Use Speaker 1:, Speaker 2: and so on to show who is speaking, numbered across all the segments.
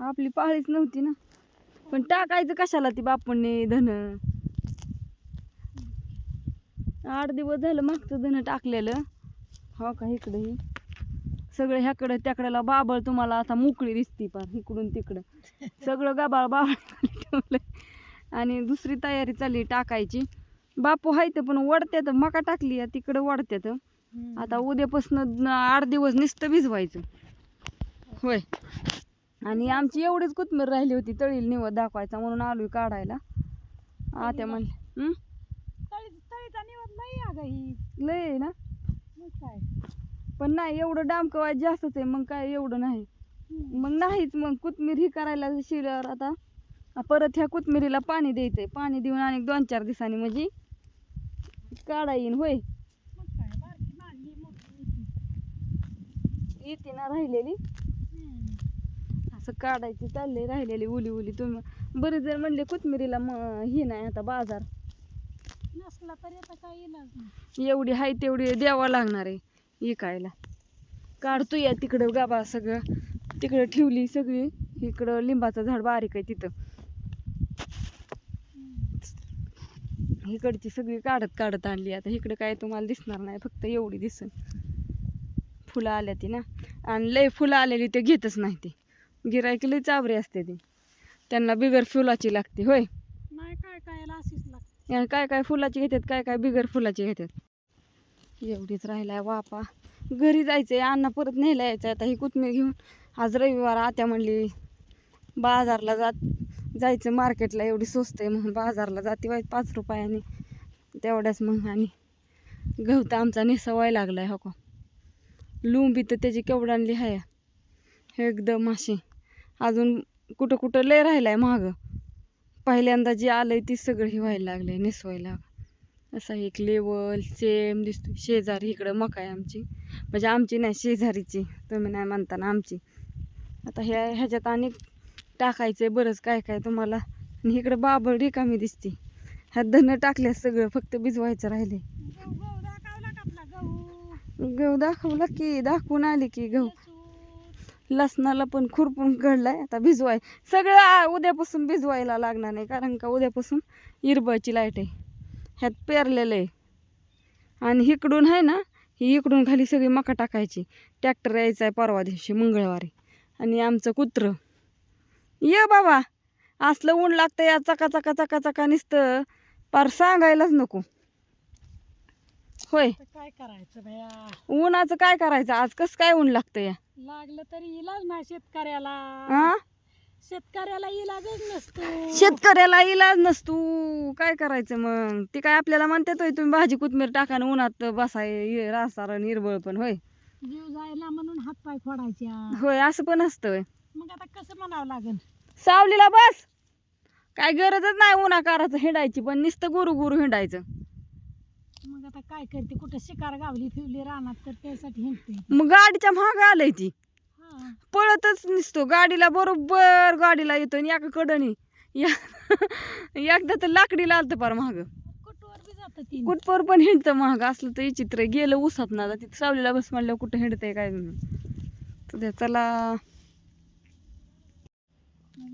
Speaker 1: आपली पाळीच नव्हती ना. पण टाकायचं कशाला ती बापूंनी धन? आठ दिवस झालं मागचं धन टाकलेलं. हो का इकडंही सगळं ह्याकडं त्याकडेला बाबळ तुम्हाला आता मोकळी दिसती पार इकडून तिकडं. सगळं गाबाळ बाबळ ठेवलं आणि दुसरी तयारी चालली टाकायची. बापू हाय तर पण वडत्यात. मका टाकली आहे तिकडं वडत्यात. आता उद्यापासून आठ दिवस नुसतं भिजवायचं. होय. आणि आमची एवढीच कोथमीर राहिली होती तळील निवड दाखवायचा म्हणून आलोय काढायला. आत्या म्हणले?
Speaker 2: तळी तळीचा निवड नाही अगं ही.
Speaker 1: लय आहे ना?
Speaker 2: काय?
Speaker 1: पण नाही एवढं डामकवाय जास्तच आहे मग काय एवढं नाही. मग नाहीच मग कोथमीर ही करायला शिरल्यावर आता परत ह्या कोथमिरीला पाणी द्यायचंय. पाणी देऊन आणि दोन चार दिवसांनी म्हणजे काढा येईन होय. येते ना राहिलेली. असं काढायची चालले राहिलेली उली उली. तुम्ही बरेच जण म्हणले कोथमिरीला मग हे नाही आता बाजार.
Speaker 2: नसला तरी आता काय इलाज नाही.
Speaker 1: एवढी हाय तेवढी द्यावं लागणार आहे विकायला. काढतो या तिकडं गाबा सगळं. तिकडं ठेवली सगळी. इकडं लिंबाचं झाड बारीक आहे तिथं. इकडची सगळी काढत काढत आणली. आता इकडं काय तुम्हाला दिसणार नाही फक्त एवढी दिसन. फुलं आल्या ती ना. आणि लय फुलं आलेली ते घेतच नाही ते. गिरायकी लय चाबरे असते ते. त्यांना बिगर फुलाची लागते होय.
Speaker 2: नाही काय काय अशीच लागते.
Speaker 1: काय काय फुलाची घेतात काय काय बिगर फुलाची घेतात. एवढीच राहिलाय वापा. घरी जायचंय अण्णा परत न्यायला यायचं आता ही कोथमीर घेऊन आज रविवार आत्या म्हणली बाजारला जात जायचं मार्केटला एवढी स्वस्त आहे म्हणून बाजारला जाते वाईट पाच रुपयाने. तेवढ्याच मग आणि गवत आमचा निसवाय लागलाय हो का. लुंबी तर त्याची केवढाणली हाय. एकदम अशी. अजून कुठं कुठं लय राहिलाय मागं. पहिल्यांदा जे आलंय ती सगळं हे व्हायला लागलंय निसवायला. असा एक लेवल सेम दिसतो शेजारी इकडं मका आहे आमची. म्हणजे आमची नाही शेजारीची. तुम्ही नाही म्हणताना आमची. आता ह्या ह्याच्यात आणि टाकायचंय बरंच काय काय तुम्हाला. आणि इकडं बाबळ रिकामी दिसते. ह्यात धनं टाकल्या सगळं फक्त भिजवायचं राहिले
Speaker 2: गहू दाखवला का
Speaker 1: दाखवून आली की गहू. लसणाला पण खुरपून घडलाय. आता भिजवाय सगळं उद्यापासून भिजवायला लागणार नाही. कारण का उद्यापासून इरबळची लाइट आहे. ह्यात पेरलेलं आहे. आणि इकडून आहे ना ही इकडून खाली सगळी मका टाकायची. ट्रॅक्टर यायचा आहे परवा दिवशी मंगळवारी. आणि आमचं कुत्रं. ये बाबा! असलं ऊन लागतं या चका चका चका चका नुसतं. पार सांगायलाच नको. होय.
Speaker 2: काय करायचं
Speaker 1: उन्हाचं काय करायचं? आज कसं काय ऊन लागतं या?
Speaker 2: लागलं तरी इलाज नाही शेतकऱ्याला.
Speaker 1: हा
Speaker 2: शेतकऱ्याला इलाजच नसतो.
Speaker 1: शेतकऱ्याला इलाज नसतो. काय करायचं मग? ते काय आपल्याला म्हणतात होय तुम्ही भाजी कोथमीर टाका आणि उन्हात बसाय रासार निर्बळ पण होय.
Speaker 2: जीव जायला म्हणून हातपाय फोडायच्या.
Speaker 1: होय असं पण असतं होय.
Speaker 2: मग आता कसं म्हणावं लागेल?
Speaker 1: सावलीला बस. काय गरजच नाही उन्हाकाराचं हिंडायची पण नुसतं गुरु गुरु हिंडायचं.
Speaker 2: मग आता काय करते? कुठं शिकार गावली फिवली रानात तर त्यासाठी हिंडते.
Speaker 1: मग गाडीच्या महाग आलंय ती.
Speaker 2: हा.
Speaker 1: पळतच निसतो. गाडीला बरोबर गाडीला येतो आणि एका कडणी एकदा तर लाकडीला आलतं पार महाग
Speaker 2: कुठवर बी जात ती.
Speaker 1: कुठपर पण हिंडतं महाग असलं तर विचित्र आहे. गेलं उसात ना आता तिथं सावलीला बस म्हणल्यावर कुठं हिंडतंय काय तर ते चला.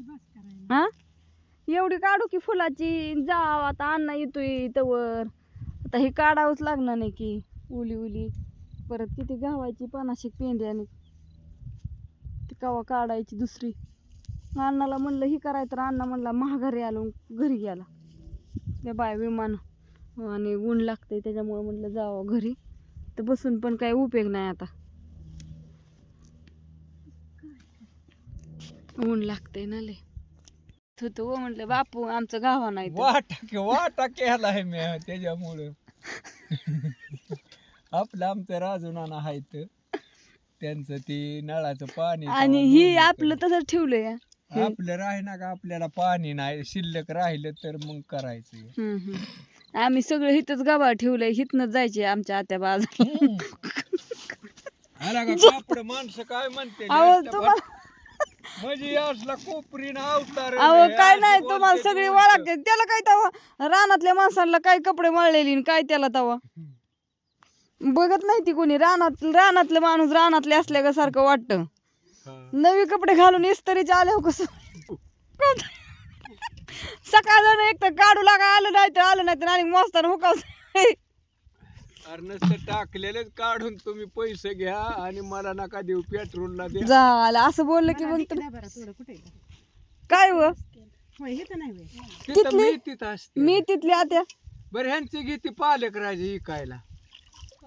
Speaker 2: बस करायला.
Speaker 1: हा? एवढी काढू की फुलाची. जाव आता अण्णा येतोय तवर आता हे काढावंच लागणार नाही की उली उली. परत किती गावायची पानाशी पेंड्याने आणि ती कवा काढायची दुसरी. अण्णाला म्हणलं ही करायचं तर अण्णा म्हणला महागारी आलो घरी गेला. त्या बाय विमान आणि ऊन लागतंय त्याच्यामुळं म्हणलं जावं घरी. तर बसून पण काही उपयोग नाही आता. ऊन लागतंय ना लय. होतो हो म्हटलं बापू आमचं गावा नाही.
Speaker 3: वाटा वाटा केलाय मी त्याच्यामुळं. आपलं आमचं राजूनाना आहेत त्यांचं ते नळाचं पाणी
Speaker 1: आणि ही आपलं. तसंच ठेवलंय. या.
Speaker 3: आपलं राहिना का आपल्याला पाणी नाही? शिल्लक राहिलं तर मग करायचं.
Speaker 1: हम्म, हम्म. आम्ही सगळं हिथंच गावा ठेवलंय. हिथनच जायचे आमच्या आत्या बाजार
Speaker 3: आला का कापड? माणसं काय म्हणते?
Speaker 1: अहो
Speaker 3: जास्त
Speaker 1: तुम्हाला
Speaker 3: म्हणजे अवतार
Speaker 1: अहो काय नाही तुम्हाला सगळी
Speaker 3: उलटं.
Speaker 1: ओळख त्याला काय तवा? रानातल्या माणसांना काय कपडे मळलेली आणि काय त्याला तवा? बघत नाही ती कोणी. रानात रानातलं माणूस रानातले असल्या सारखं वाटतं.
Speaker 3: का
Speaker 1: नवी कपडे घालून इस्त्रीचे आले हो कसं? सकाळ जण एक तर काढू लागा आलं नाही तर आलं नाही तर आणि मस्ताना हुकाव
Speaker 3: अरे नसतं टाकलेलेच काढून तुम्ही पैसे घ्या आणि मला नका देऊ पेट्रोलला द्या.
Speaker 1: झालं असं बोललं की मग तर
Speaker 2: बरं थोडं कुठे?
Speaker 1: काय व?
Speaker 2: होय हे तर नाही होय.
Speaker 3: तिथं
Speaker 1: तिथली?
Speaker 3: मी तिथं असते.
Speaker 1: मी तिथली आत्या.
Speaker 3: बरं ह्यांची घेते पालक राजे इकायला.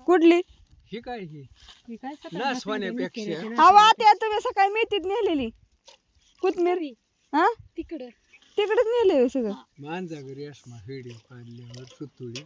Speaker 1: कुठली?
Speaker 3: ही काय
Speaker 2: ही? काय सतरा
Speaker 3: नास
Speaker 2: भाकरी
Speaker 3: होण्यापेक्षा.
Speaker 2: केले ते
Speaker 1: हवा आत्या तुम्ही सकाळी मेथीत नेलेली. कोथमीर. हा?
Speaker 2: तिकडं.
Speaker 1: तिकडेच नेले सगळं.
Speaker 3: मांजा घरी असमा व्हिडिओ काढल्यावर सुतुडी